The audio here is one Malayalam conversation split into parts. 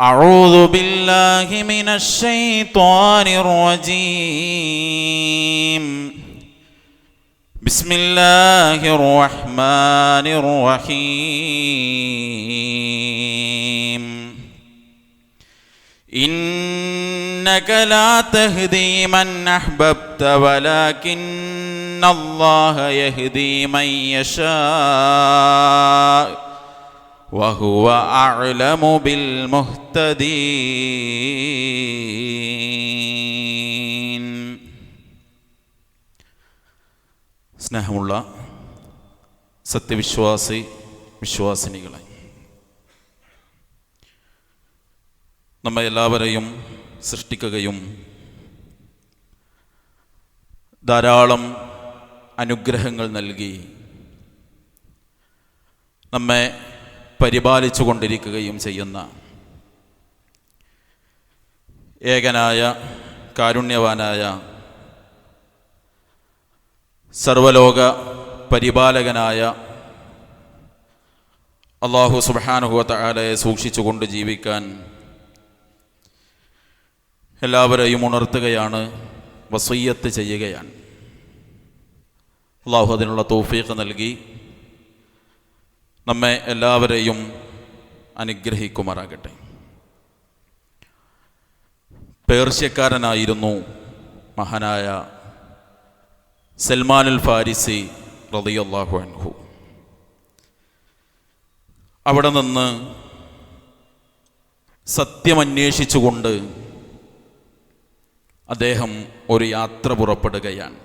أعوذ بالله من الشيطان الرجيم. بسم الله الرحمن الرحيم. إنك لا تهدي من أحببت ولكن الله يهدي من يشاء. وهو أعلم بالمهتدين സ്നേഹമുള്ള സത്യവിശ്വാസി വിശ്വാസിനികളെ നമ്മെ എല്ലാവരെയും സൃഷ്ടിക്കുകയും ധാരാളം അനുഗ്രഹങ്ങൾ നൽകി നമ്മെ പരിപാലിച്ചു കൊണ്ടിരിക്കുകയും ചെയ്യുന്ന ഏകനായ കാരുണ്യവാനായ സർവലോക പരിപാലകനായ അള്ളാഹു സുബാനുഹുവലയെ സൂക്ഷിച്ചുകൊണ്ട് ജീവിക്കാൻ എല്ലാവരെയും ഉണർത്തുകയാണ് വസയ്യത്ത് ചെയ്യുകയാണ്. അള്ളാഹു അതിനുള്ള തോഫീക്ക് നൽകി. നമ്മെ എല്ലാവരെയും അനുഗ്രഹിക്കുമാറാകട്ടെ. പേർഷ്യക്കാരനായിരുന്നു മഹാനായ സൽമാനുൽ ഫാരിസി റളിയല്ലാഹു അൻഹു. അവിടെ നിന്ന് സത്യമന്വേഷിച്ചുകൊണ്ട് അദ്ദേഹം ഒരു യാത്ര പുറപ്പെടുകയാണ്.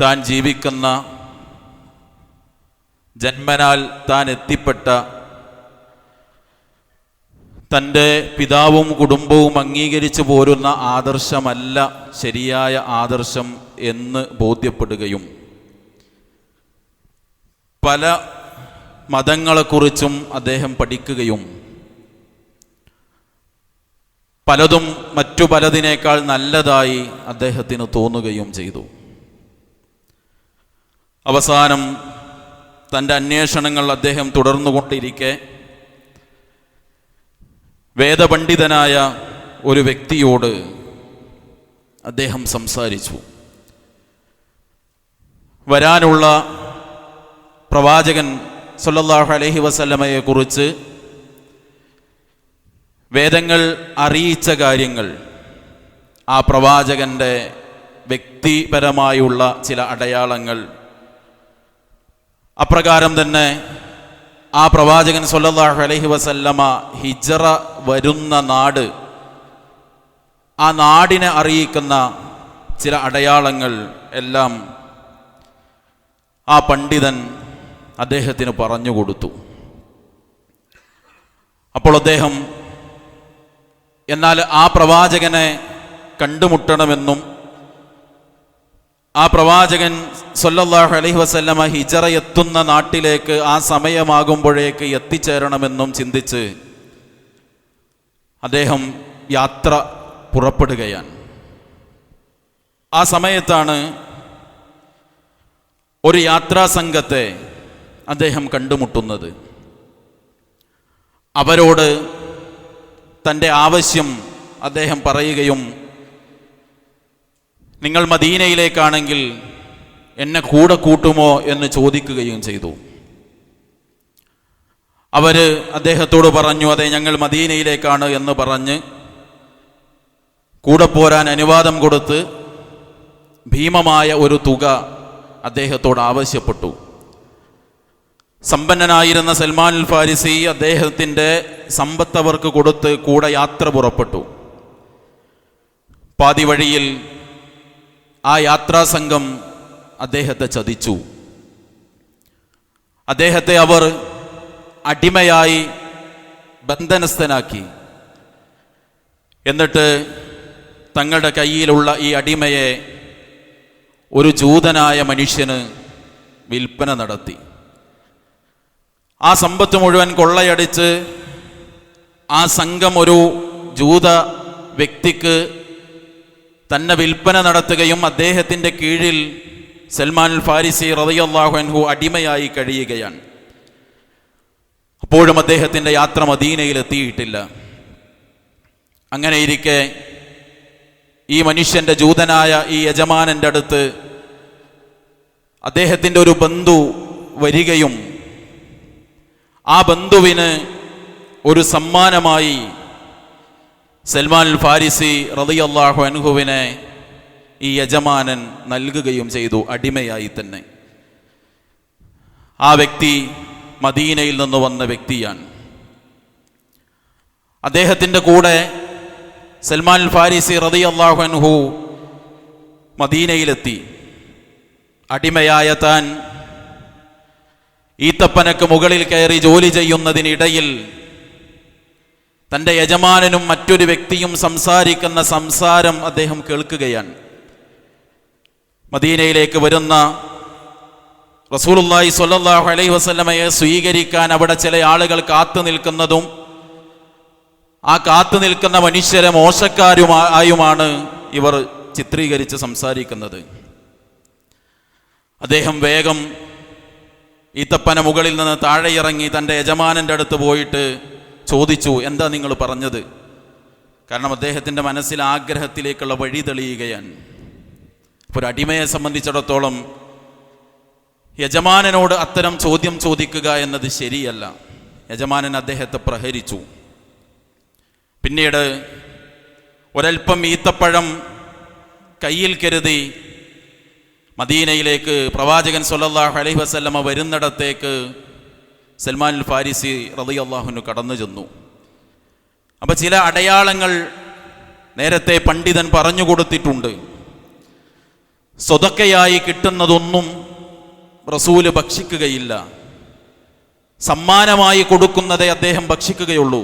താൻ ജീവിക്കുന്ന ജന്മനാൽ താൻ എത്തിപ്പെട്ട തന്റെ പിതാവും കുടുംബവും അംഗീകരിച്ചു പോരുന്ന ആദർശമല്ല ശരിയായ ആദർശം എന്ന് ബോധ്യപ്പെടുകയും പല മതങ്ങളെക്കുറിച്ചും അദ്ദേഹം പഠിക്കുകയും പലതും മറ്റു പലതിനേക്കാൾ നല്ലതായി അദ്ദേഹത്തിന് തോന്നുകയും ചെയ്തു. അവസാനം തന്റെ അന്വേഷണങ്ങൾ അദ്ദേഹം തുടർന്നുകൊണ്ടിരിക്കെ. വേദപണ്ഡിതനായ ഒരു വ്യക്തിയോട് അദ്ദേഹം സംസാരിച്ചു. വരാനുള്ള പ്രവാചകൻ സല്ലല്ലാഹു അലഹി വസല്ലമയെ കുറിച്ച് വേദങ്ങൾ അറിയിച്ച കാര്യങ്ങൾ ആ പ്രവാചകന്റെ വ്യക്തിപരമായുള്ള ചില അടയാളങ്ങൾ അപ്രകാരം തന്നെ ആ പ്രവാചകൻ സല്ലല്ലാഹു അലൈഹി വസല്ലമ ഹിജറ വരുന്ന നാട് ആ നാടിനെ അറിയിക്കുന്ന ചില അടയാളങ്ങൾ എല്ലാം ആ പണ്ഡിതൻ അദ്ദേഹത്തിന് പറഞ്ഞു കൊടുത്തു. അപ്പോൾ അദ്ദേഹം എന്നാൽ ആ പ്രവാചകനെ കണ്ടുമുട്ടണമെന്നും ആ പ്രവാചകൻ സൊല്ലാഹു അലഹി വസല്ലമ ഹിജറ എത്തുന്ന നാട്ടിലേക്ക് ആ സമയമാകുമ്പോഴേക്ക് എത്തിച്ചേരണമെന്നും ചിന്തിച്ച് അദ്ദേഹം യാത്ര പുറപ്പെടുകയാണ്. ആ സമയത്താണ് ഒരു യാത്രാ സംഘത്തെ അദ്ദേഹം കണ്ടുമുട്ടുന്നത്. അവരോട് തന്റെ ആവശ്യം അദ്ദേഹം പറയുകയും നിങ്ങൾ മദീനയിലേക്കാണെങ്കിൽ എന്നെ കൂടെ കൂട്ടുമോ എന്ന് ചോദിക്കുകയും ചെയ്തു. അവർ അദ്ദേഹത്തോട് പറഞ്ഞു അതെ ഞങ്ങൾ മദീനയിലേക്കാണ് എന്ന് പറഞ്ഞ് കൂടെ പോരാൻ അനുവാദം കൊടുത്ത് ഭീമമായ ഒരു തുക അദ്ദേഹത്തോട് ആവശ്യപ്പെട്ടു. സമ്പന്നനായിരുന്ന സൽമാൻ അൽ ഫാരിസി അദ്ദേഹത്തിന്റെ സമ്പത്തവർക്ക് കൊടുത്ത് കൂടെ യാത്ര പുറപ്പെട്ടു. പാതി വഴിയിൽ ആ യാത്രാസംഘം അദ്ദേഹത്തെ ചതിച്ചു. അദ്ദേഹത്തെ അവർ അടിമയായി ബന്ധനസ്ഥനാക്കി. എന്നിട്ട് തങ്ങളുടെ കയ്യിലുള്ള ഈ അടിമയെ ഒരു ജൂതനായ മനുഷ്യന് വിൽപ്പന നടത്തി. ആ സമ്പത്ത് മുഴുവൻ കൊള്ളയടിച്ച് ആ സംഘം ഒരു ജൂത വ്യക്തിക്ക് തന്നെ വിൽപ്പന നടത്തുകയും അദ്ദേഹത്തിന്റെ കീഴിൽ സൽമാൻ ഫാരിസി റളിയല്ലാഹു അൻഹു അടിമയായി കഴിയുകയാണ്. അപ്പോഴും അദ്ദേഹത്തിന്റെ യാത്ര മദീനയിൽ എത്തിയിട്ടില്ല. അങ്ങനെ ഈ മനുഷ്യന്റെ ജൂതനായ ഈ യജമാനന്റെ അടുത്ത് അദ്ദേഹത്തിന്റെ ഒരു ബന്ധു വരികയും ആ ബന്ധുവിന് ഒരു സമ്മാനമായി സൽമാൻ ഫാരിസി റളിയല്ലാഹു അനുഹുവിനെ ഈ യജമാനൻ നൽകുകയും ചെയ്തു അടിമയായി തന്നെ. ആ വ്യക്തി മദീനയിൽ നിന്ന് വന്ന വ്യക്തിയാണ്. അദ്ദേഹത്തിന്റെ കൂടെ സൽമാൻ ഫാരിസി റതി അള്ളാഹു അൻഹു മദീനയിലെത്തി. അടിമയായ താൻ ഈത്തപ്പനക്ക് മുകളിൽ കയറി ജോലി ചെയ്യുന്നതിനിടയിൽ തന്റെ യജമാനനും മറ്റൊരു വ്യക്തിയും സംസാരിക്കുന്ന സംസാരം അദ്ദേഹം കേൾക്കുകയാണ്. മദീനയിലേക്ക് വരുന്ന റസൂലുള്ളാഹി സൊല്ലാഹു അലൈഹി വസ്ലമയെ സ്വീകരിക്കാൻ അവിടെ ചില ആളുകൾ കാത്തു നിൽക്കുന്നതും ആ കാത്തു നിൽക്കുന്ന മനുഷ്യരെ മോശക്കാരുമായുമാണ് ഇവർ ചിത്രീകരിച്ച് സംസാരിക്കുന്നത്. അദ്ദേഹം വേഗം ഈത്തപ്പന മുകളിൽ നിന്ന് താഴെ ഇറങ്ങി തന്റെ യജമാനന്റെ അടുത്ത് പോയിട്ട് ചോദിച്ചു എന്താ നിങ്ങൾ പറഞ്ഞത്? കാരണം അദ്ദേഹത്തിന്റെ മനസ്സിൽ ആഗ്രഹത്തിലേക്കുള്ള വഴി തെളിയുകയാണ്. അപ്പോൾ ഒരു അടിമയെ സംബന്ധിച്ചിടത്തോളം യജമാനനോട് അത്തരം ചോദ്യം ചോദിക്കുക എന്നത് ശരിയല്ല. യജമാനൻ അദ്ദേഹത്തെ പ്രഹരിച്ചു. പിന്നീട് ഒരൽപ്പം ഈത്തപ്പഴം കയ്യിൽ കരുതി മദീനയിലേക്ക് പ്രവാചകൻ സല്ലല്ലാഹു അലൈഹി വസല്ലമ വരുന്നിടത്തേക്ക് സൽമാൻ ഫാരിസി അള്ളാഹുനു കടന്നു ചെന്നു. അപ്പം ചില അടയാളങ്ങൾ നേരത്തെ പണ്ഡിതൻ പറഞ്ഞു കൊടുത്തിട്ടുണ്ട്. സ്വതക്കയായി കിട്ടുന്നതൊന്നും റസൂൽ ഭക്ഷിക്കുകയില്ല. സമ്മാനമായി കൊടുക്കുന്നതേ അദ്ദേഹം ഭക്ഷിക്കുകയുള്ളൂ.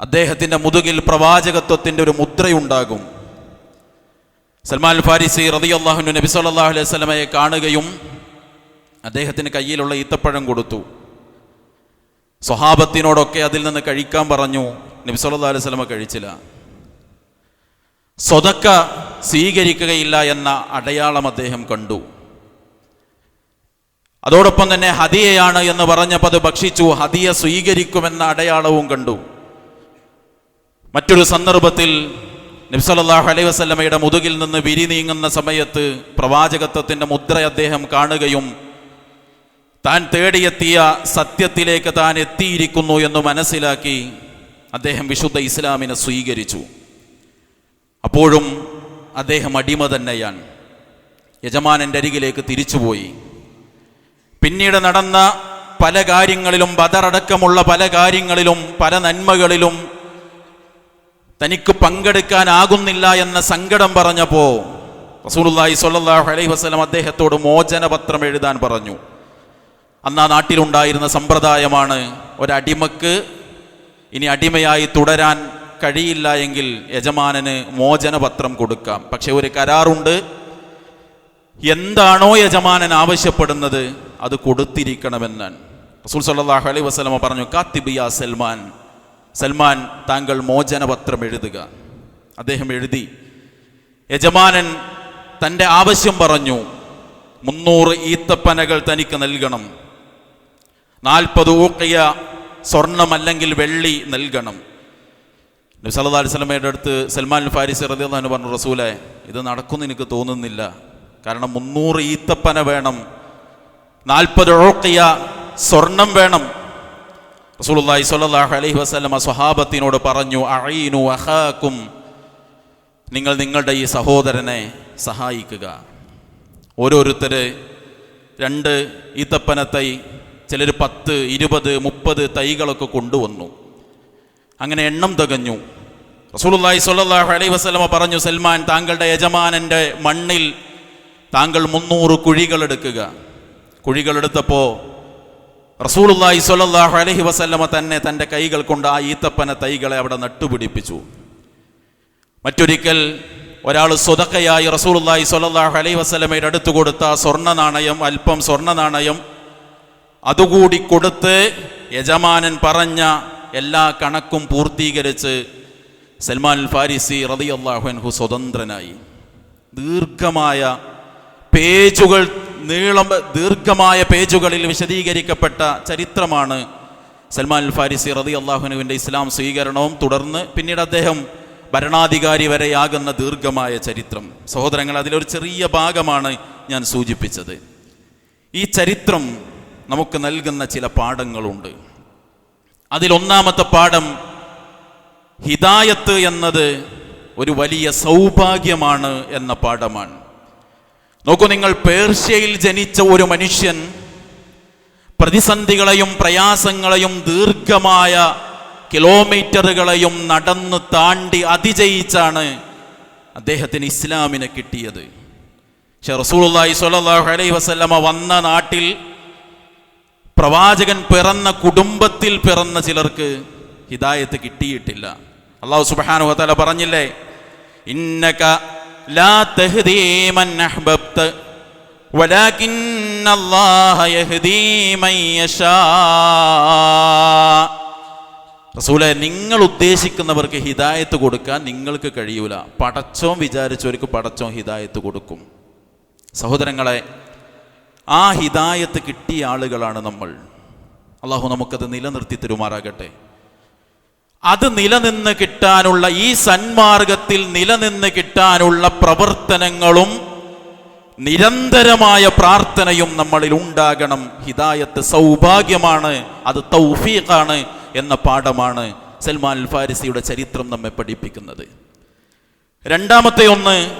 അദ്ദേഹത്തിന്റെ മുതുകിൽ പ്രവാചകത്വത്തിന്റെ ഒരു മുദ്രയുണ്ടാകും. സൽമാൻ ഫാരിസി റതിയല്ലാഹുനു നബി സല്ലല്ലാഹു അലൈഹി വസല്ലമയെ കാണുകയും അദ്ദേഹത്തിന് കയ്യിലുള്ള ഈത്തപ്പഴം കൊടുത്തു. സ്വഹാബത്തിനോടൊക്കെ അതിൽ നിന്ന് കഴിക്കാൻ പറഞ്ഞു. നബി സല്ലല്ലാഹു അലൈഹി വസല്ലമ കഴിച്ചില്ല. സ്വതക്ക സ്വീകരിക്കുകയില്ല എന്ന അടയാളം അദ്ദേഹം കണ്ടു. അതോടൊപ്പം തന്നെ ഹദിയയാണ് എന്ന് പറഞ്ഞപ്പോൾ അത് ഭക്ഷിച്ചു. ഹദിയ സ്വീകരിക്കുമെന്ന അടയാളവും കണ്ടു. മറ്റൊരു സന്ദർഭത്തിൽ നബ്സല്ലാഹു അലൈഹി വസല്ലമയുടെ മുതുകിൽ നിന്ന് വിരി നീങ്ങുന്ന സമയത്ത് പ്രവാചകത്വത്തിന്റെ മുദ്ര അദ്ദേഹം കാണുകയും താൻ തേടിയെത്തിയ സത്യത്തിലേക്ക് താൻ എത്തിയിരിക്കുന്നു എന്ന് മനസ്സിലാക്കി അദ്ദേഹം വിശുദ്ധ ഇസ്ലാമിനെ സ്വീകരിച്ചു. അപ്പോഴും അദ്ദേഹം അടിമ തന്നെയാണ്. യജമാനന്റെ അരികിലേക്ക് തിരിച്ചുപോയി. പിന്നീട് നടന്ന പല കാര്യങ്ങളിലും ബദറടക്കമുള്ള പല കാര്യങ്ങളിലും പല നന്മകളിലും തനിക്ക് പങ്കെടുക്കാനാകുന്നില്ല എന്ന സങ്കടം പറഞ്ഞപ്പോൾ റസൂലുള്ളാഹി സ്വല്ലല്ലാഹു അലൈഹി വസല്ലം അദ്ദേഹത്തോട് മോചനപത്രം എഴുതാൻ പറഞ്ഞു. അന്ന് ആ നാട്ടിലുണ്ടായിരുന്ന സമ്പ്രദായമാണ് ഒരടിമക്ക് ഇനി അടിമയായി തുടരാൻ കഴിയില്ല എങ്കിൽ യജമാനന് മോചനപത്രം കൊടുക്കാം. പക്ഷെ ഒരു കരാറുണ്ട്. എന്താണോ യജമാനൻ ആവശ്യപ്പെടുന്നത് അത് കൊടുത്തിരിക്കണമെന്നാണ്. റസൂൽ സല്ലല്ലാഹു അലൈഹി വസല്ലമ പറഞ്ഞു കാത്തിബിയ സൽമാൻ. സൽമാൻ താങ്കൾ മോചനപത്രം എഴുതുക. അദ്ദേഹം എഴുതി യജമാനൻ തന്റെ ആവശ്യം പറഞ്ഞു മുന്നൂറ് ഈത്തപ്പനകൾ തനിക്ക് നൽകണം. നാൽപ്പത് ഊക്കിയ സ്വർണം അല്ലെങ്കിൽ വെള്ളി നൽകണം. നബി അലി അലൈഹി വസല്ലമയുടെ അടുത്ത് സൽമാൻ ഫാരിസ് അൻഹു പറഞ്ഞു റസൂലെ ഇത് നടക്കുമെന്ന് എനിക്ക് തോന്നുന്നില്ല. കാരണം മുന്നൂറ് ഈത്തപ്പന വേണം. നാൽപ്പത് ഒഴക്കിയ സ്വർണം വേണം. റസൂലുള്ളാഹി സ്വല്ലല്ലാഹു അലൈഹി വസല്ലമ സ്വഹാബത്തിനോട് പറഞ്ഞു അഴീനു അഹാക്കും നിങ്ങൾ നിങ്ങളുടെ ഈ സഹോദരനെ സഹായിക്കുക. ഓരോരുത്തർ രണ്ട് ഈത്തപ്പന തൈ ചിലർ പത്ത് ഇരുപത് മുപ്പത് തൈകളൊക്കെ കൊണ്ടുവന്നു. അങ്ങനെ എണ്ണം തികഞ്ഞു. റസൂലുള്ളാഹി സ്വല്ലല്ലാഹു അലൈഹി വസ്ലമ പറഞ്ഞു സൽമാൻ താങ്കളുടെ യജമാനന്റെ മണ്ണിൽ താങ്കൾ മുന്നൂറ് കുഴികളെടുക്കുക കുഴികളെടുത്തപ്പോൾ റസൂലുല്ലായി സ്വല്ലല്ലാഹു അലൈഹി വസല്ലമ തന്നെ തന്റെ കൈകൾ കൊണ്ട് ആ ഈത്തപ്പന തൈകളെ അവിടെ നട്ടുപിടിപ്പിച്ചു. മറ്റൊരിക്കൽ ഒരാൾ സ്വതക്കയായി റസൂലുള്ളാഹി സ്വല്ലല്ലാഹു അലൈഹി വസ്ലമയുടെ അടുത്ത് കൊടുത്ത സ്വർണ നാണയം അല്പം സ്വർണ നാണയം അതുകൂടി കൊടുത്ത് യജമാനൻ പറഞ്ഞ എല്ലാ കണക്കും പൂർത്തീകരിച്ച് സൽമാൻ ഫാരിസി റളിയല്ലാഹു അൻഹു സ്വതന്ത്രനായി. ദീർഘമായ പേജുകൾ നീളം ദീർഘമായ പേജുകളിൽ വിശദീകരിക്കപ്പെട്ട ചരിത്രമാണ് സൽമാൻ ഫാരിസി റതി അള്ളാഹുനുവിന്റെ ഇസ്ലാം സ്വീകരണവും തുടർന്ന് പിന്നീട് അദ്ദേഹം ഭരണാധികാരി വരെയാകുന്ന ദീർഘമായ ചരിത്രം. സഹോദരങ്ങൾ അതിലൊരു ചെറിയ ഭാഗമാണ് ഞാൻ സൂചിപ്പിച്ചത്. ഈ ചരിത്രം നമുക്ക് നൽകുന്ന ചില പാഠങ്ങളുണ്ട്. അതിലൊന്നാമത്തെ പാഠം ഹിദായത്ത് എന്നത് ഒരു വലിയ സൗഭാഗ്യമാണ് എന്ന പാഠമാണ്. നോക്കൂ നിങ്ങൾ പേർഷ്യയിൽ ജനിച്ച ഒരു മനുഷ്യൻ പ്രതിസന്ധികളെയും പ്രയാസങ്ങളെയും ദീർഘമായ കിലോമീറ്ററുകളെയും നടന്ന് താണ്ടി അതിജയിച്ചാണ് അദ്ദേഹത്തിന് ഇസ്ലാമിനെ കിട്ടിയത്. പക്ഷെ സ്വല്ലല്ലാഹു അലൈഹി വസല്ലമ വന്ന നാട്ടിൽ പ്രവാചകൻ പിറന്ന കുടുംബത്തിൽ പിറന്ന ചിലർക്ക് ഹിദായത്ത് കിട്ടിയിട്ടില്ല. അള്ളാഹു സുബ്ഹാനഹു വതആല പറഞ്ഞില്ലേ ഇന്നക ലാ തഹ്ദീ മൻ അഹ്ബബ്ത നിങ്ങൾ ഉദ്ദേശിക്കുന്നവർക്ക് ഹിദായത്ത് കൊടുക്കാൻ നിങ്ങൾക്ക് കഴിയൂല. പടച്ചോം വിചാരിച്ചവർക്ക് പടച്ചോം ഹിദായത്ത് കൊടുക്കും. സഹോദരങ്ങളെ ആ ഹിദായത്ത് കിട്ടിയ ആളുകളാണ് നമ്മൾ. അള്ളാഹു നമുക്കത് നിലനിർത്തി തരുമാറാകട്ടെ. അത് നിലനിന്ന് കിട്ടാനുള്ള ഈ സന്മാർഗത്തിൽ നിലനിന്ന് കിട്ടാനുള്ള പ്രവർത്തനങ്ങളും നിരന്തരമായ പ്രാർത്ഥനയും നമ്മളിൽ ഉണ്ടാകണം. ഹിദായത്ത് സൗഭാഗ്യമാണ് അത് തൗഫീഖാണ് എന്ന പാഠമാണ് സൽമാൻ അൽ ഫാരിസിയുടെ ചരിത്രം നമ്മെ പഠിപ്പിക്കുന്നത്. രണ്ടാമത്തെ ഒന്ന്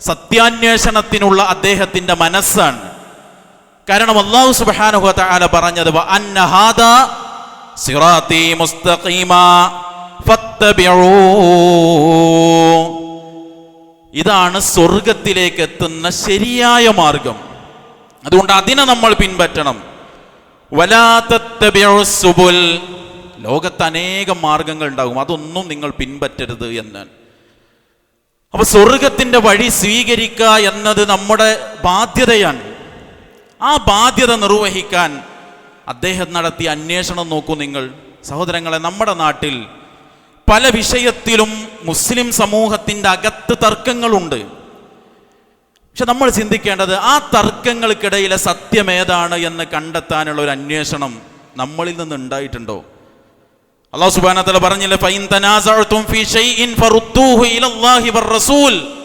സത്യാന്വേഷണത്തിനുള്ള അദ്ദേഹത്തിന്റെ മനസ്സാണ്. കാരണം അള്ളാഹു സുബ്ഹാനഹു വ തആല പറഞ്ഞത് "വ അന്ന ഹാദാ സിറാത്തി മുസ്തഖീമ ഫത്തബിഊ." ഇതാണ് സ്വർഗത്തിലേക്ക് എത്തുന്ന ശരിയായ മാർഗം. അതുകൊണ്ട് അതിനെ നമ്മൾ പിൻപറ്റണം. സുബുൽ. ലോകത്ത് അനേകം മാർഗങ്ങൾ ഉണ്ടാകും. അതൊന്നും നിങ്ങൾ പിൻപറ്റരുത് എന്ന്. അപ്പൊ സ്വർഗത്തിന്റെ വഴി സ്വീകരിക്കുക എന്നത് നമ്മുടെ ബാധ്യതയാണ്. ആ ബാധ്യത നിർവഹിക്കാൻ അദ്ദേഹം നടത്തിയ അന്വേഷണം നോക്കൂ നിങ്ങൾ. സഹോദരങ്ങളെ നമ്മുടെ നാട്ടിൽ പല വിഷയത്തിലും മുസ്ലിം സമൂഹത്തിന്റെ അകത്ത് തർക്കങ്ങളുണ്ട്. പക്ഷെ നമ്മൾ ചിന്തിക്കേണ്ടത് ആ തർക്കങ്ങൾക്കിടയിലെ സത്യം ഏതാണ് എന്ന് കണ്ടെത്താനുള്ള ഒരു അന്വേഷണം നമ്മളിൽ നിന്ന് ഉണ്ടായിട്ടുണ്ടോ? അള്ളാഹു സുബാനത്തല പറഞ്ഞില്ലേ ഫീ ഇലല്ലാഹി വർ-റസൂൽ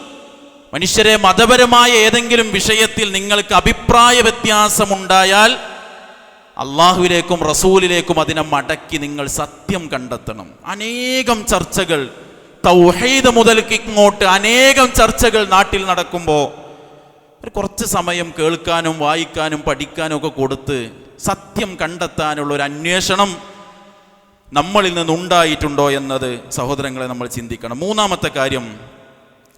മനുഷ്യരെ മതപരമായ ഏതെങ്കിലും വിഷയത്തിൽ നിങ്ങൾക്ക് അഭിപ്രായ വ്യത്യാസമുണ്ടായാൽ അള്ളാഹുവിലേക്കും റസൂലിലേക്കും അതിനെ മടക്കി നിങ്ങൾ സത്യം കണ്ടെത്തണം. അനേകം ചർച്ചകൾ തൗഹീദ് മുതൽക്ക് ഇങ്ങോട്ട് അനേകം ചർച്ചകൾ നാട്ടിൽ നടക്കുമ്പോൾ കുറച്ച് സമയം കേൾക്കാനും വായിക്കാനും പഠിക്കാനും ഒക്കെ കൊടുത്ത് സത്യം കണ്ടെത്താനുള്ള ഒരു അന്വേഷണം നമ്മളിൽ നിന്നുണ്ടായിട്ടുണ്ടോ എന്നത് സഹോദരങ്ങളെ നമ്മൾ ചിന്തിക്കണം. മൂന്നാമത്തെ കാര്യം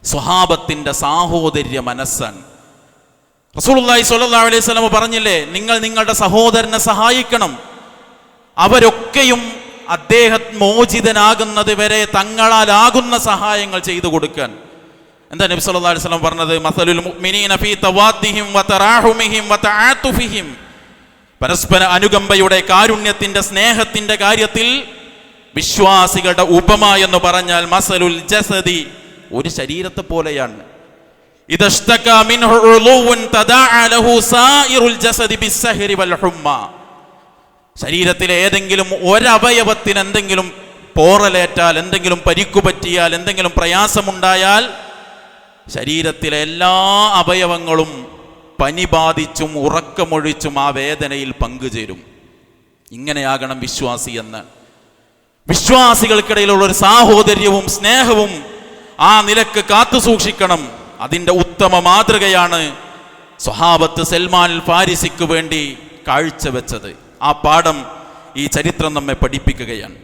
സ്വഹാബത്തിന്റെ സാഹോദര്യ മനസ്സാണ് റസൂലുള്ളാഹി സ്വല്ലല്ലാഹു അലൈഹി വസല്ലം പറഞ്ഞില്ലേ നിങ്ങൾ നിങ്ങളുടെ സഹോദരനെ സഹായിക്കണം. അവരൊക്കെയും അദ്ദേഹം മോചിതനാകുന്നത് വരെ തങ്ങളാലാകുന്ന സഹായങ്ങൾ ചെയ്തു കൊടുക്കാൻ. എന്താ നബി സല്ലല്ലാഹു അലൈഹി വസല്ലം പറഞ്ഞത്? മസലുൽ മുഅ്മിനീന ഫീ തവാദ്ദിഹിം വതറാഹുമിഹിം വതആതുഫിഹിം പരസ്പര അനുകമ്പയുടെ കാരുണ്യത്തിന്റെ സ്നേഹത്തിന്റെ കാര്യത്തിൽ വിശ്വാസികളുടെ ഉപമ എന്ന് പറഞ്ഞാൽ മസലുൽ ജസദി. ഒരു ശരീരത്തെ പോലെയാണ്. ശരീരത്തിലെ ഏതെങ്കിലും ഒരവയവത്തിന് എന്തെങ്കിലും പോറലേറ്റാൽ എന്തെങ്കിലും പരിക്കു പറ്റിയാൽ എന്തെങ്കിലും പ്രയാസമുണ്ടായാൽ ശരീരത്തിലെ എല്ലാ അവയവങ്ങളും പനി ബാധിച്ചും ഉറക്കമൊഴിച്ചും ആ വേദനയിൽ പങ്കുചേരും. ഇങ്ങനെയാകണം വിശ്വാസി എന്ന്. വിശ്വാസികൾക്കിടയിലുള്ള ഒരു സാഹോദര്യവും സ്നേഹവും ആ നിലയ്ക്ക് കാത്തു സൂക്ഷിക്കണം. അതിന്റെ ഉത്തമ മാതൃകയാണ് സ്വഹാബത്ത് സൽമാൻ ഫാരിസിക്ക് വേണ്ടി കാഴ്ചവെച്ചത് ആ പാഠം ഈ ചരിത്രം നമ്മെ പഠിപ്പിക്കുകയാണ്.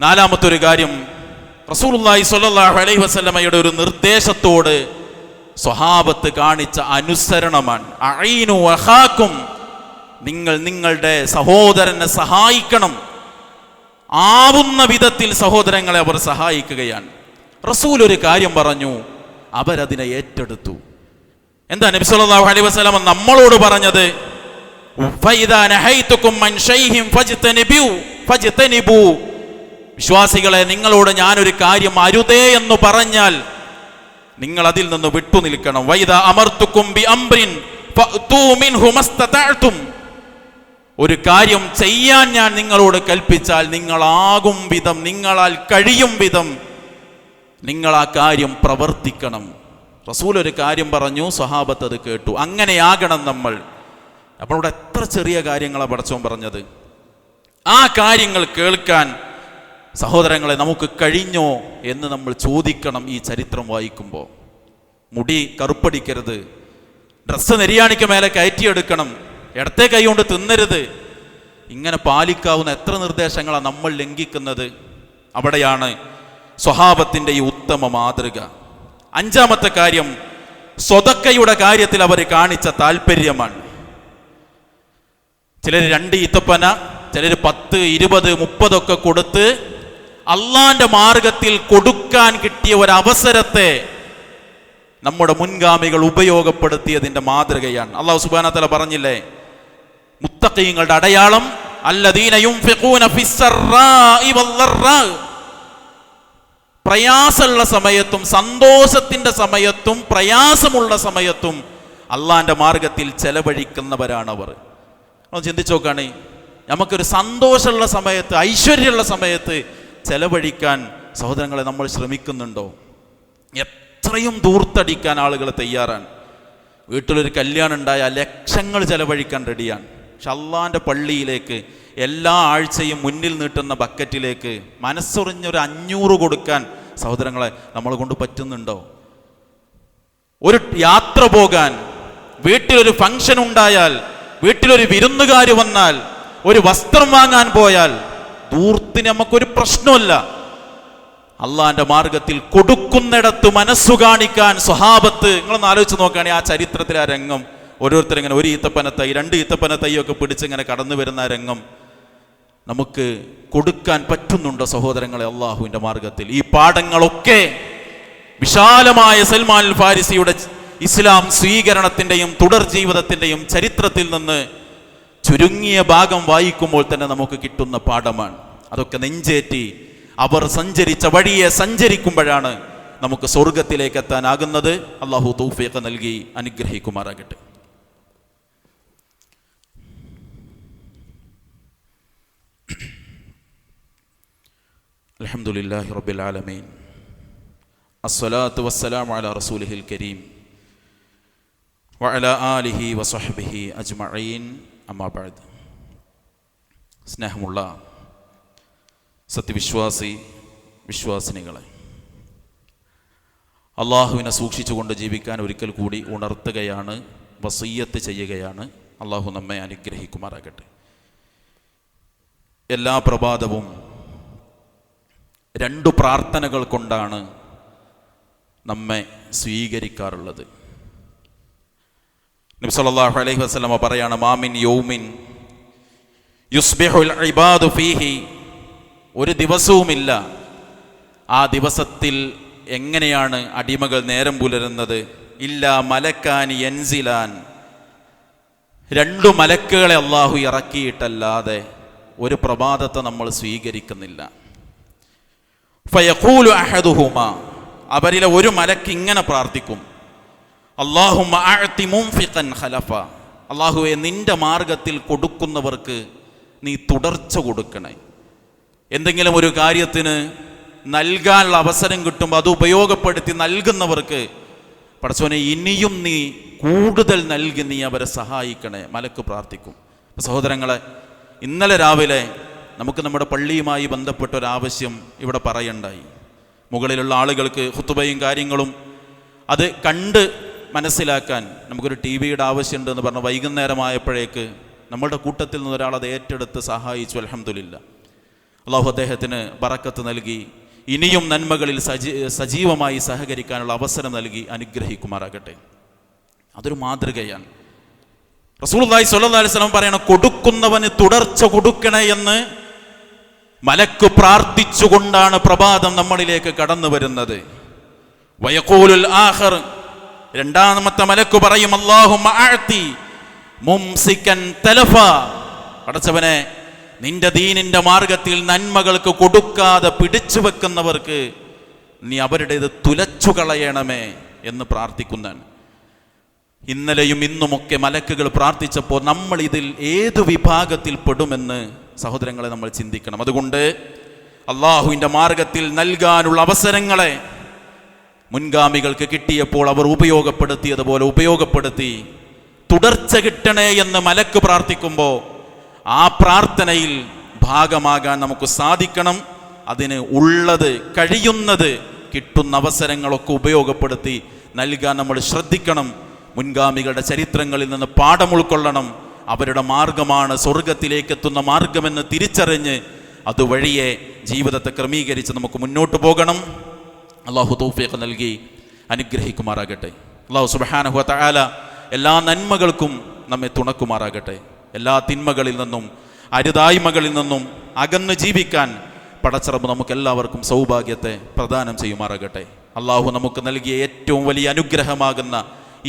നാലാമത്തെ ഒരു കാര്യം റസൂലുള്ളാഹി സ്വല്ലല്ലാഹു അലൈഹി വസല്ലമയുടെ ഒരു നിർദ്ദേശത്തോട് സ്വഹാബത്ത് കാണിച്ച അനുസരണമാണ്. അഴീനു അഹാക്കും നിങ്ങൾ നിങ്ങളുടെ സഹോദരനെ സഹായിക്കണം. ആവുന്ന വിധത്തിൽ സഹോദരങ്ങളെ അവർ സഹായിക്കുകയാണ്. റസൂൽ ഒരു കാര്യം പറഞ്ഞു അവരതിനെ ഏറ്റെടുത്തു. എന്താ നബി സല്ലല്ലാഹു അലൈഹി വസല്ലം നമ്മളോട് പറഞ്ഞത്? വിശ്വാസികളെ നിങ്ങളോട് ഞാനൊരു കാര്യം അരുതേ എന്ന് പറഞ്ഞാൽ നിങ്ങൾ അതിൽ നിന്ന് വിട്ടുനിൽക്കണം വൈദ അമർത്തുക്കും ബി ഒരു കാര്യം ചെയ്യാൻ ഞാൻ നിങ്ങളോട് കൽപ്പിച്ചാൽ നിങ്ങളാകും വിധം നിങ്ങളാൽ കഴിയും വിധം. നിങ്ങൾ ആ കാര്യം പ്രവർത്തിക്കണം. റസൂൽ ഒരു കാര്യം പറഞ്ഞു സ്വഹാബത്ത് അത് കേട്ടു. അങ്ങനെയാകണം നമ്മൾ. അപ്പോൾ ഇവിടെ എത്ര ചെറിയ കാര്യങ്ങളാണ് പടച്ചോൻ പറഞ്ഞത്. ആ കാര്യങ്ങൾ കേൾക്കാൻ സഹോദരങ്ങളെ നമുക്ക് കഴിഞ്ഞോ എന്ന് നമ്മൾ ചോദിക്കണം ഈ ചരിത്രം വായിക്കുമ്പോൾ. മുടി കറുപ്പടിക്കരുത്. ഡ്രസ്സ് നെരിയാണിക്ക് മേലെ കയറ്റിയെടുക്കണം. ഇടത്തെ കൈ കൊണ്ട് തിന്നരുത്. ഇങ്ങനെ പാലിക്കാവുന്ന എത്ര നിർദ്ദേശങ്ങളാണ് നമ്മൾ ലംഘിക്കുന്നത്. അവിടെയാണ് സ്വഹാബത്തിന്റെ ഈ ഉത്തമ മാതൃക. അഞ്ചാമത്തെ കാര്യം സ്വതക്കയുടെ കാര്യത്തിൽ അവർ കാണിച്ച താല്പര്യമാണ്. ചിലർ രണ്ട് ഈത്തപ്പന ചിലർ പത്ത് ഇരുപത് മുപ്പതൊക്കെ കൊടുത്ത് അള്ളാന്റെ മാർഗത്തിൽ കൊടുക്കാൻ കിട്ടിയ ഒരു അവസരത്തെ നമ്മുടെ മുൻഗാമികൾ ഉപയോഗപ്പെടുത്തിയതിന്റെ മാതൃകയാണ്. അള്ളാഹു സുബാന പറഞ്ഞില്ലേ മുത്തക്കീങ്ങളുടെ അടയാളം അല്ലദീനയും. പ്രയാസമുള്ള സമയത്തും സന്തോഷത്തിന്റെ സമയത്തും പ്രയാസമുള്ള സമയത്തും അള്ളാന്റെ മാർഗത്തിൽ ചെലവഴിക്കുന്നവരാണ് അവർ ചിന്തിച്ചു നോക്കാണ് നമുക്കൊരു സന്തോഷമുള്ള സമയത്ത് ഐശ്വര്യമുള്ള സമയത്ത് ചെലവഴിക്കാൻ സഹോദരങ്ങളെ നമ്മൾ ശ്രമിക്കുന്നുണ്ടോ? എത്രയും ദൂർത്തടിക്കാൻ ആളുകൾ തയ്യാറാണ്. വീട്ടിലൊരു കല്യാണം ഉണ്ടായാൽ ലക്ഷങ്ങൾ ചെലവഴിക്കാൻ റെഡിയാണ് പക്ഷെ അള്ളാന്റെ പള്ളിയിലേക്ക് എല്ലാ ആഴ്ചയും മുന്നിൽ നീട്ടുന്ന ബക്കറ്റിലേക്ക് മനസ്സൊറിഞ്ഞൊരു അഞ്ഞൂറ് കൊടുക്കാൻ സഹോദരങ്ങളെ നമ്മൾ കൊണ്ട് പറ്റുന്നുണ്ടോ? ഒരു യാത്ര പോകാൻ വീട്ടിലൊരു ഫംഗ്ഷൻ ഉണ്ടായാൽ വീട്ടിലൊരു വിരുന്നുകാർ വന്നാൽ ഒരു വസ്ത്രം വാങ്ങാൻ പോയാൽ ദൂർത്തിന് നമുക്കൊരു പ്രശ്നമല്ല. അള്ളാന്റെ മാർഗത്തിൽ കൊടുക്കുന്നിടത്ത് മനസ്സു കാണിക്കാൻ സ്വഹാബത്ത് നിങ്ങളൊന്ന് ആലോചിച്ച് നോക്കുകയാണെങ്കിൽ ആ ചരിത്രത്തിലെ ആ രംഗം ഓരോരുത്തർ ഇങ്ങനെ ഒരു ഈത്തപ്പന തൈ രണ്ട് ഈത്തപ്പന തൈയൊക്കെ പിടിച്ച് ഇങ്ങനെ കടന്നു വരുന്ന രംഗം. നമുക്ക് കൊടുക്കാൻ പറ്റുന്നുണ്ടോ സഹോദരങ്ങളെ അള്ളാഹുവിന്റെ മാർഗത്തിൽ? ഈ പാഠങ്ങളൊക്കെ വിശാലമായ സൽമാൻ ഫാരിസിയുടെ ഇസ്ലാം സ്വീകരണത്തിന്റെയും തുടർ ജീവിതത്തിന്റെയും ചരിത്രത്തിൽ നിന്ന് ചുരുങ്ങിയ ഭാഗം വായിക്കുമ്പോൾ തന്നെ നമുക്ക് കിട്ടുന്ന പാഠമാണ്. അതൊക്കെ നെഞ്ചേറ്റി അവർ സഞ്ചരിച്ച വഴിയെ സഞ്ചരിക്കുമ്പോഴാണ് നമുക്ക് സ്വർഗത്തിലേക്ക് എത്താനാകുന്നത്. അള്ളാഹു തൗഫീഖ് നൽകി അനുഗ്രഹിക്കുമാറാകട്ടെ. الحمد لله رب العالمين الصلاة والسلام على رسوله الكريم وعلى آله وصحبه أجمعين أما بعد സ്നേഹമുള്ള സത്യവിശ്വാസി വിശ്വാസിനികളെ അള്ളാഹുവിനെ സൂക്ഷിച്ചുകൊണ്ട് ജീവിക്കാൻ ഒരിക്കൽ കൂടി ഉണർത്തുകയാണ് വസയ്യത്ത് ചെയ്യുകയാണ് അള്ളാഹു നമ്മെ അനുഗ്രഹിക്കുമാറാകട്ടെ എല്ലാ പ്രഭാതവും രണ്ടു പ്രാർത്ഥനകൾ കൊണ്ടാണ് നമ്മെ സ്വീകരിക്കാറുള്ളത്. നബി സല്ലല്ലാഹു അലൈഹി വസല്ലമ പറയാണ് മാമിൻ യൗമിൻ യുസ്ബിഹുൽ ഇബാദു ഫീഹി. ഒരു ദിവസവുമില്ല. ആ ദിവസത്തിൽ എങ്ങനെയാണ് അടിമകൾ നേരം പുലരുന്നത്? ഇല്ല മലക്കാനി എൻസിലാൻ. രണ്ടു മലക്കുകളെ അള്ളാഹു ഇറക്കിയിട്ടല്ലാതെ ഒരു പ്രഭാതത്തെ നമ്മൾ സ്വീകരിക്കുന്നില്ല. ഫയഖൂലു അവരിലെ ഒരു മലക്ക് ഇങ്ങനെ പ്രാർത്ഥിക്കും. മുംഫിഖൻ ഖലഫ. അള്ളാഹുവെ നിന്റെ മാർഗത്തിൽ കൊടുക്കുന്നവർക്ക് നീ തുടർച്ച കൊടുക്കണേ. എന്തെങ്കിലും ഒരു കാര്യത്തിന് നൽകാനുള്ള അവസരം കിട്ടുമ്പോൾ അത് ഉപയോഗപ്പെടുത്തി നൽകുന്നവർക്ക് പടച്ചോനെ ഇനിയും നീ കൂടുതൽ നൽകി നീ അവരെ സഹായിക്കണേ. മലക്ക് പ്രാർത്ഥിക്കും. സഹോദരങ്ങളെ ഇന്നലെ രാവിലെ നമുക്ക് നമ്മുടെ പള്ളിയുമായി ബന്ധപ്പെട്ട ഒരു ആവശ്യം ഇവിടെ പറയണ്ടായി. മുകളിലുള്ള ആളുകൾക്ക് ഹുത്തുബയും കാര്യങ്ങളും അത് കണ്ട് മനസ്സിലാക്കാൻ നമുക്കൊരു ടി വിയുടെ ആവശ്യമുണ്ട് എന്ന് പറഞ്ഞ് വൈകുന്നേരമായപ്പോഴേക്ക് നമ്മളുടെ കൂട്ടത്തിൽ നിന്ന് ഒരാൾ അത് ഏറ്റെടുത്ത് സഹായിച്ചു അലഹമില്ല അള്ളാഹു അദ്ദേഹത്തിന് ബറക്കത്ത് നൽകി. ഇനിയും നന്മകളിൽ സജീ സജീവമായി സഹകരിക്കാനുള്ള അവസരം നൽകി അനുഗ്രഹിക്കുമാറാകട്ടെ. അതൊരു മാതൃകയാണ്. റസൂൽദായി സ്വല്ലാ അലൈഹി വസല്ലം പറയണം കൊടുക്കുന്നവന് തുടർച്ച കൊടുക്കണേ എന്ന് മലക്ക് പ്രാർത്ഥിച്ചുകൊണ്ടാണ് പ്രഭാതം നമ്മളിലേക്ക് കടന്നു വരുന്നത്. വയഖൂലുൽ ആഖർ രണ്ടാമത്തെ മലക്ക് പറയും അള്ളാഹു തലഫ. നിന്റെ ദീനിന്റെ മാർഗത്തിൽ നന്മകൾക്ക് കൊടുക്കാതെ പിടിച്ചു വെക്കുന്നവർക്ക് നീ അവരുടേത് തുലച്ചു കളയണമേ എന്ന് പ്രാർത്ഥിക്കുന്നതാണ്. ഇന്നലെയും ഇന്നുമൊക്കെ മലക്കുകൾ പ്രാർത്ഥിച്ചപ്പോൾ നമ്മൾ ഇതിൽ ഏതു വിഭാഗത്തിൽ പെടുമെന്ന് സഹോദരങ്ങളെ നമ്മൾ ചിന്തിക്കണം. അതുകൊണ്ട് അള്ളാഹുവിന്റെ മാർഗത്തിൽ നൽകാനുള്ള അവസരങ്ങളെ മുൻഗാമികൾക്ക് കിട്ടിയപ്പോൾ അവർ ഉപയോഗപ്പെടുത്തിയതുപോലെ ഉപയോഗപ്പെടുത്തി തുടർച്ച കിട്ടണേ എന്ന് മലക്ക് പ്രാർത്ഥിക്കുമ്പോൾ ആ പ്രാർത്ഥനയിൽ ഭാഗമാകാൻ നമുക്ക് സാധിക്കണം. അതിന് ഉള്ളത് കഴിയുന്നത് കിട്ടുന്ന അവസരങ്ങളൊക്കെ ഉപയോഗപ്പെടുത്തി നൽകാൻ നമ്മൾ ശ്രദ്ധിക്കണം. മുൻഗാമികളുടെ ചരിത്രങ്ങളിൽ നിന്ന് പാഠം ഉൾക്കൊള്ളണം. അവരുടെ മാർഗമാണ് സ്വർഗത്തിലേക്ക് എത്തുന്ന മാർഗമെന്ന് തിരിച്ചറിഞ്ഞ് അതുവഴിയെ ജീവിതത്തെ ക്രമീകരിച്ച് നമുക്ക് മുന്നോട്ട് പോകണം. അള്ളാഹു തൗഫീഖ് നൽകി അനുഗ്രഹിക്കുമാറാകട്ടെ. അള്ളാഹു സുബഹാനഹു തആല എല്ലാ നന്മകൾക്കും നമ്മെ തുണക്കുമാറാകട്ടെ. എല്ലാ തിന്മകളിൽ നിന്നും അരുതായ്മകളിൽ നിന്നും അകന്ന് ജീവിക്കാൻ പടച്ചറബ് നമുക്ക് എല്ലാവർക്കും സൗഭാഗ്യത്തെ പ്രദാനം ചെയ്യുമാറാകട്ടെ. അള്ളാഹു നമുക്ക് നൽകിയ ഏറ്റവും വലിയ അനുഗ്രഹമാകുന്ന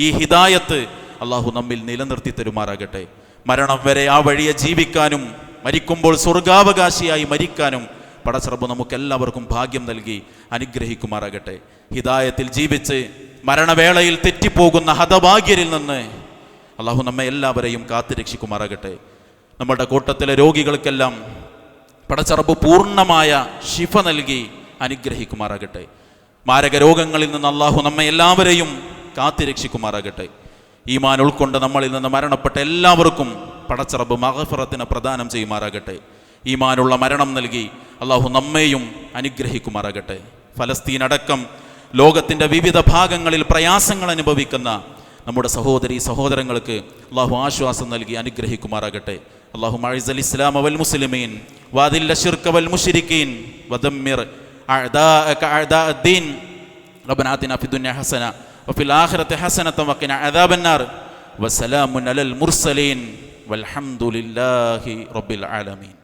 ഈ ഹിദായത്ത് അള്ളാഹു നമ്മിൽ നിലനിർത്തി തരുമാറാകട്ടെ. മരണം വരെ ആ വഴിയെ ജീവിക്കാനും മരിക്കുമ്പോൾ സ്വർഗാവകാശിയായി മരിക്കാനും പടച്ചറബ് നമുക്ക് എല്ലാവർക്കും ഭാഗ്യം നൽകി അനുഗ്രഹിക്കുമാറാകട്ടെ. ഹിതായത്തിൽ ജീവിച്ച് മരണവേളയിൽ തെറ്റിപ്പോകുന്ന ഹതഭാഗ്യരിൽ നിന്ന് അള്ളാഹു നമ്മെ എല്ലാവരെയും കാത്തുരക്ഷിക്കുമാറാകട്ടെ. നമ്മുടെ കൂട്ടത്തിലെ രോഗികൾക്കെല്ലാം പടച്ചറബ് പൂർണമായ ശിഫ നൽകി അനുഗ്രഹിക്കുമാറാകട്ടെ. മാരക രോഗങ്ങളിൽ നിന്ന് അള്ളാഹു നമ്മെ എല്ലാവരെയും കാത്തുരക്ഷിക്കുമാറാകട്ടെ. ഈമാൻ ഉൾക്കൊണ്ട് നമ്മളിൽ നിന്ന് മരണപ്പെട്ട എല്ലാവർക്കും പടച്ചറബ് മഹഫറത്തിന് പ്രദാനം ചെയ്യുമാറാകട്ടെ. ഈമാനുള്ള മരണം നൽകി അള്ളാഹു നമ്മയും അനുഗ്രഹിക്കുമാറാകട്ടെ. ഫലസ്തീൻ അടക്കം ലോകത്തിന്റെ വിവിധ ഭാഗങ്ങളിൽ പ്രയാസങ്ങൾ അനുഭവിക്കുന്ന നമ്മുടെ സഹോദരി സഹോദരങ്ങൾക്ക് അള്ളാഹു ആശ്വാസം നൽകി അനുഗ്രഹിക്കുമാറാകട്ടെ. അള്ളാഹു മഴൽ ഇസ്ലാം അവൽ മുസ്ലിമീൻ വാദില്ല ഷിർക്ക് മുഷിരിക്കീൻ വദമ്മിർ അഅദാഅക അഅദാഅദ്ദീൻ റബ്ബനാ ഹസന وفي الآخرة حسنة وقنا عذاب النار. وسلام على المرسلين والحمد لله رب العالمين.